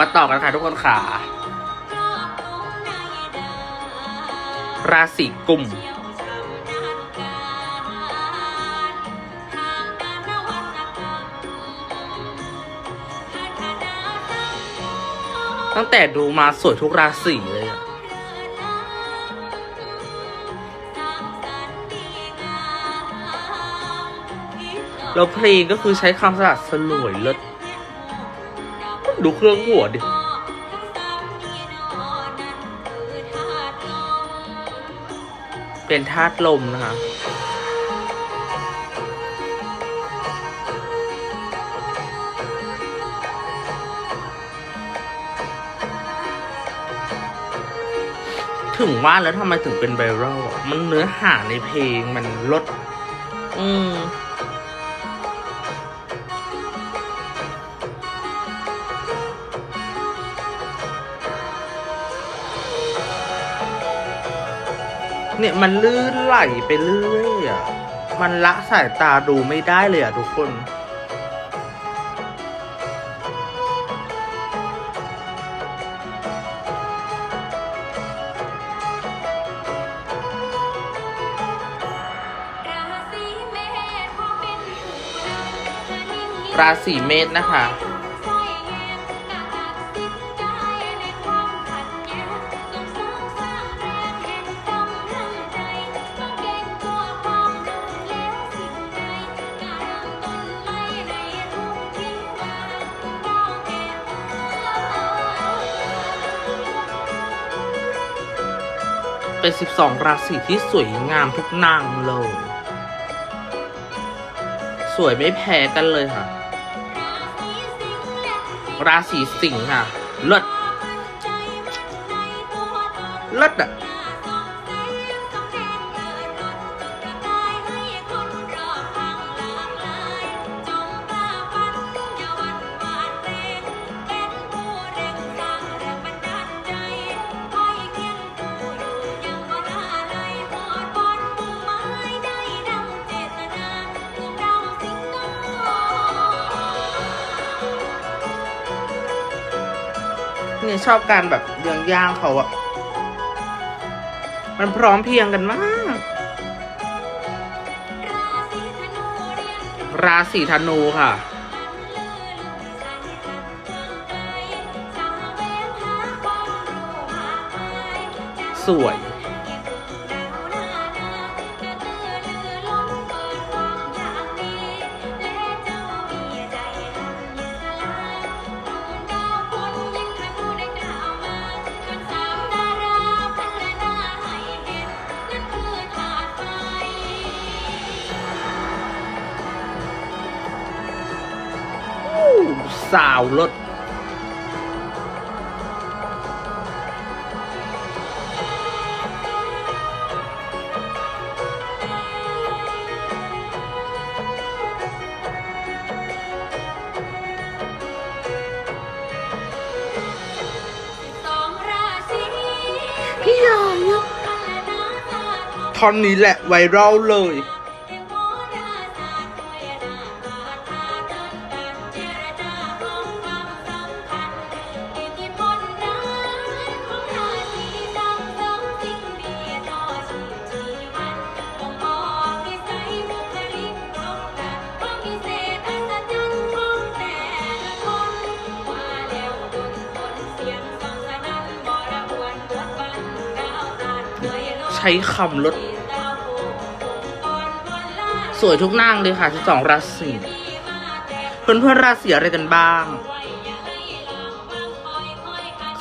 มาต่อกันค่ะทุกคนค่ะ ราศีกุมตั้งแต่ดูมาสวยทุกราศีเลยอะแล้วเพลงก็คือใช้คำสลัดสลวยเลิศ ดูเครื่องหัวดิเป็นธาตุลมนะคะถึงว่าแล้วทำไมถึงเป็นไวรัลอะมันเนื้อหาในเพลงมันลด อืม เนี่ยมันลื่นไหลไปเรื่อยอะ มันละสายตาดูไม่ได้เลยอะทุกคน ราศีเมษนะคะ เป็น 12 ราศีที่สวยงามทุกนางเลย สวยไม่แพ้กันเลยค่ะ ราศีสิงห์ค่ะเลิศเลิศอะ เนี่ยชอบการแบบเยืองย่างเขาอะมันพร้อมเพียงกันมาก ราศีธนูค่ะ สวย สาวรถพี่ยายอะท่อนนี้แหละไวรัลเลย ช้คำลด สวยทุกนางเลยค่ะสองราศีเพื่อนเพื่อนราศีอะไรกันบ้าง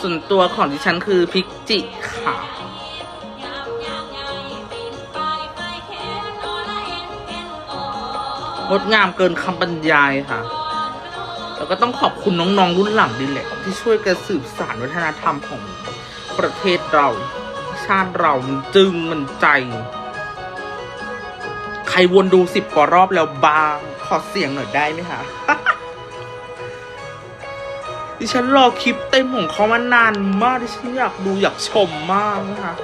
ส่วนตัวของดิฉันคือพิกจิค่ะงดงามเกินคำบรรยายค่ะ แล้วก็ต้องขอบคุณน้องๆรุ่นหลังดีแหละ ที่ช่วยกันสืบสานวัฒนธรรมของประเทศเรา ชาติเรามันจึงมันใจ ใครวนดูสิบกว่ารอบแล้วบาง ขอเสียงหน่อยได้ไหมคะดิฉันรอคลิปเต็มของเขามานานมากดิฉันอยากดูอยากชมมากนะคะ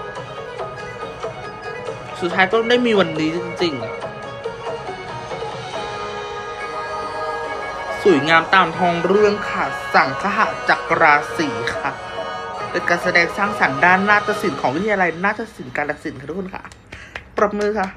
สุดท้ายก็ได้มีวันนี้จริงๆ สวยงามตามทองเรื่องค่ะ สั่งคหะจักราศีค่ะ เป็นการแสดงสร้างสรรค์ด้านนาฏศิลป์ของวิทยาลัยนาฏศิลป์การศิลป์ค่ะทุกคนค่ะ ปรบมือค่ะ